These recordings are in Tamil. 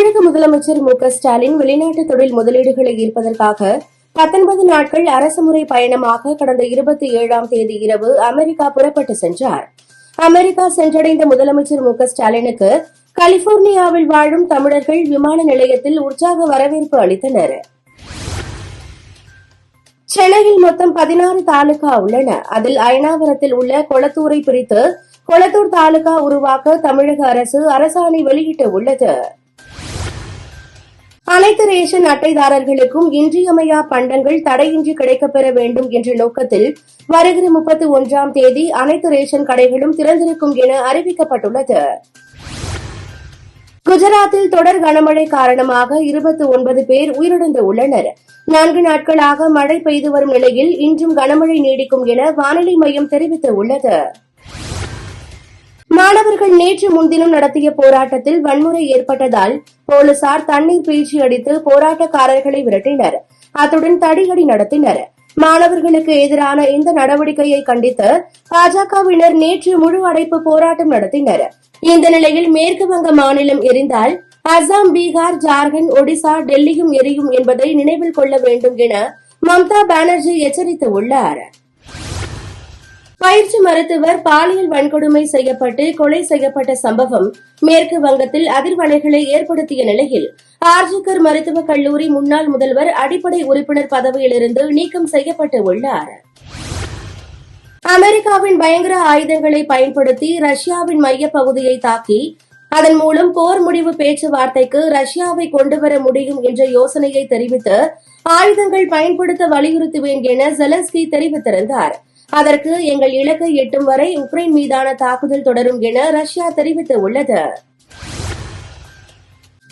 தமிழக முதலமைச்சர் மு க ஸ்டாலின் வெளிநாட்டு தொழில் முதலீடுகளை ஈர்ப்பதற்காக பத்தொன்பது நாட்கள் அரசுமுறை பயணமாக கடந்த இருபத்தி ஏழாம் தேதி இரவு அமெரிக்கா புறப்பட்டு சென்றார். அமெரிக்கா சென்றடைந்த முதலமைச்சர் மு க ஸ்டாலினுக்கு கலிபோர்னியாவில் வாழும் தமிழர்கள் விமான நிலையத்தில் உற்சாக வரவேற்பு அளித்தனர். சென்னையில் மொத்தம் பதினாறு தாலுகா உள்ளன. அதில் அயனாவரத்தில் உள்ள கொளத்தூரை பிரித்து கொளத்தூர் தாலுகா உருவாக்க தமிழக அரசு அரசாணை வெளியிட்டு உள்ளது. அனைத்து ரேஷன் அட்டைதாரர்களுக்கும் இன்றியமையா பண்டங்கள் தடையின்றி கிடைக்கப்பெற வேண்டும் என்ற நோக்கத்தில் வருகிற முப்பத்தி ஒன்றாம் தேதி அனைத்து ரேஷன் கடைகளும் திறந்திருக்கும் என அறிவிக்கப்பட்டுள்ளது. குஜராத்தில் தொடர் கனமழை காரணமாக இருபத்தி ஒன்பது பேர் உயிரிழந்து உள்ளனர் நான்கு நாட்களாக மழை பெய்து வரும் நிலையில் இன்றும் கனமழை நீடிக்கும் என வானிலை மையம் தெரிவித்துள்ளது. மாணவர்கள் நேற்று முன்தினம் நடத்திய போராட்டத்தில் வன்முறை ஏற்பட்டதால் போலீசார் தண்ணீர் பீய்ச்சி அடித்து போராட்டக்காரர்களை விரட்டினர். அத்துடன் தடியடி நடத்தினர். மாணவர்களுக்கு எதிரான இந்த நடவடிக்கையை கண்டித்து பாஜகவினர் நேற்று முழு அடைப்பு போராட்டம் நடத்தினர். இந்த நிலையில் மேற்கு வங்க மாநிலம் எரிந்தால் அசாம் பீகார் ஜார்க்கண்ட் ஒடிசா டெல்லியும் எரியும் என்பதை நினைவில் கொள்ள வேண்டும் என மம்தா பானர்ஜி எச்சரித்துள்ளாா் பயிற்சி மருத்துவர் பாலியல் வன்கொடுமை செய்யப்பட்டு கொலை செய்யப்பட்ட சம்பவம் மேற்கு வங்கத்தில் அதிர்வலைகளை ஏற்படுத்திய நிலையில் ஆர்ஜிகர் மருத்துவக் கல்லூரி முன்னாள் முதல்வர் அடிப்படை உறுப்பினர் பதவியிலிருந்து நீக்கம் செய்யப்பட்டு உள்ளார். அமெரிக்காவின் பயங்கர ஆயுதங்களை பயன்படுத்தி ரஷ்யாவின் மையப் பகுதியை தாக்கி அதன் மூலம் போர் முடிவு பேச்சுவார்த்தைக்கு ரஷ்யாவை கொண்டுவர முடியும் என்ற யோசனையை தெரிவித்து ஆயுதங்கள் பயன்படுத்த வலியுறுத்துவேன் என ஜெலன்ஸ்கி தெரிவித்திருந்தாா் அதற்கு எங்கள் இலக்கை எட்டும் வரை உக்ரைன் மீதான தாக்குதல் தொடரும் என ரஷ்யா தெரிவித்துள்ளது.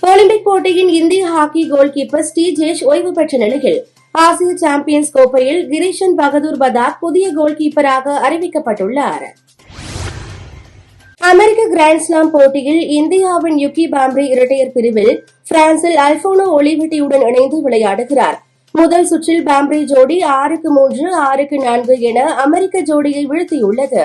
ஒலிம்பிக் போட்டியின் இந்திய ஹாக்கி கோல் கீப்பர் ஸ்ரீஜேஷ் ஓய்வு பெற்ற நிலையில் ஆசிய சாம்பியன்ஸ் கோப்பையில் கிரீஷன் பகதூர் பதாக் புதிய கோல் கீப்பராக அறிவிக்கப்பட்டுள்ளார். அமெரிக்க கிராண்ட்ஸ்லாம் போட்டியில் இந்தியாவின் யுகி பாம்ப்ரி இரட்டையர் பிரிவில் பிரான்சில் அல்போனோ ஒலிவிட்டியுடன் இணைந்து விளையாடுகிறார். முதல் சுற்றில் பாம்ப்ரி ஜோடி ஆறுக்கு மூன்று ஆறுக்கு நான்கு என அமெரிக்க ஜோடியை வீழ்த்தியுள்ளது.